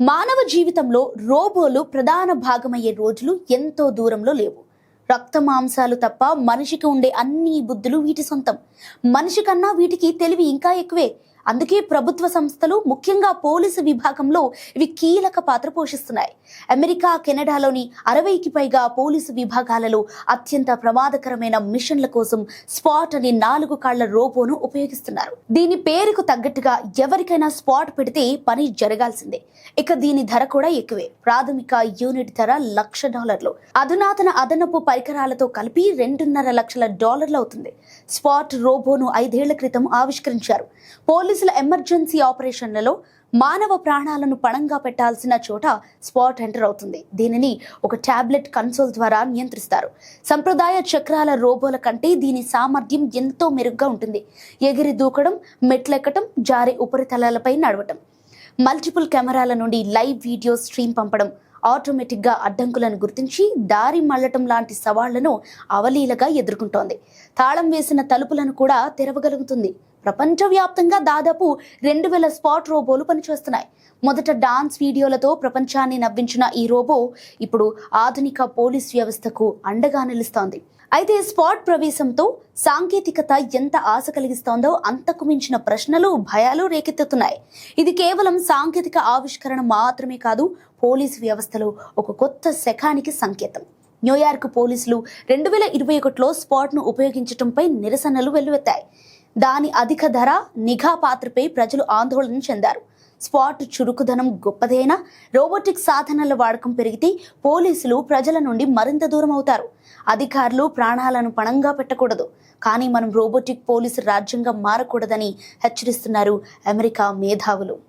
మానవ జీవితంలో రోబోలు ప్రధాన భాగమయ్యే రోజులు ఎంతో దూరంలో లేవు. రక్త మాంసాలు తప్ప మనిషికి ఉండే అన్ని బుద్ధులు వీటి సొంతం. మనిషి కన్నా వీటికి తెలివి ఇంకా ఎక్కువే. అందుకే ప్రభుత్వ సంస్థలు ముఖ్యంగా పోలీసు విభాగంలో ఇవి కీలక పాత్ర పోషిస్తున్నాయి. అమెరికా కెనడాలోని అరవైకి పైగా పోలీసు విభాగాలలో అత్యంత ప్రమాదకరమైన మిషన్ల కోసం స్పాట్ అనే నాలుగు కాళ్ళ రోబోను ఉపయోగిస్తున్నారు. దీని పేరుకు తగ్గట్టుగా ఎవరికైనా స్పాట్ పెడితే పని జరగాల్సిందే. ఇక దీని ధర కూడా ఎక్కువే. ప్రాథమిక యూనిట్ ధర లక్ష డాలర్లు. అధునాతన అదనపు పరికరాలతో కలిపి రెండున్నర లక్షల డాలర్లు అవుతుంది. స్పాట్ రోబోను ఐదేళ్ళ క్రితం ఆవిష్కరించారు. పోలీసుల ఎమర్జెన్సీ ఆపరేషన్లలో మానవ ప్రాణాలను పణంగా పెట్టాల్సిన చోట స్పాట్ ఎంటర్ అవుతుంది. దీనిని ఒక టాబ్లెట్ కన్సోల్ ద్వారా నియంత్రిస్తారు. సంప్రదాయ చక్రాల రోబోల కంటే దీని సామర్థ్యం ఎంతో మెరుగ్గా ఉంటుంది. ఎగిరి దూకడం మెట్లెక్కటం జారే ఉపరితలాలపై నడవటం. మల్టిపుల్ కెమెరాల నుండి లైవ్ వీడియో స్ట్రీమ్ పంపడం ఆటోమేటిక్గా అడ్డంకులను గుర్తించి దారి మళ్ళటం లాంటి సవాళ్ళను అవలీలగా ఎదుర్కొంటోంది. తాళం వేసిన తలుపులను కూడా తెరవగలుగుతుంది. ప్రపంచవ్యాప్తంగా దాదాపు రెండు వేల స్పాట్ రోబోలు పనిచేస్తున్నాయి. మొదట డాన్స్ వీడియోలతో ప్రపంచాన్ని నవ్వించిన ఈ రోబో ఇప్పుడు ఆధునిక పోలీస్ వ్యవస్థకు అండగా నిలుస్తోంది. అయితే స్పాట్ ప్రవేశంతో సాంకేతికత ఎంత ఆశ కలిగిస్తోందో అంతకు మించిన ప్రశ్నలు భయాలు రేకెత్తుతున్నాయి. ఇది కేవలం సాంకేతిక ఆవిష్కరణ మాత్రమే కాదు పోలీసు వ్యవస్థలో ఒక కొత్త శకానికి సంకేతం. న్యూయార్క్ పోలీసులు రెండు వేల ఇరవై ఒకటిలో స్పాట్ను ఉపయోగించడంపై నిరసనలు వెల్లువెత్తాయి. దాని అధిక ధర నిఘా పాత్రపై ప్రజలు ఆందోళన చెందారు. స్పాట్ చురుకుదనం గొప్పదైనా? రోబోటిక్ సాధనాల వాడకం పెరిగితే పోలీసులు ప్రజల నుండి మరింత దూరం అవుతారు. అధికారులు ప్రాణాలను పణంగా పెట్టకూడదు. కానీ మనం రోబోటిక్ పోలీసు రాజ్యంగా మారకూడదని హెచ్చరిస్తున్నారు అమెరికా మేధావులు.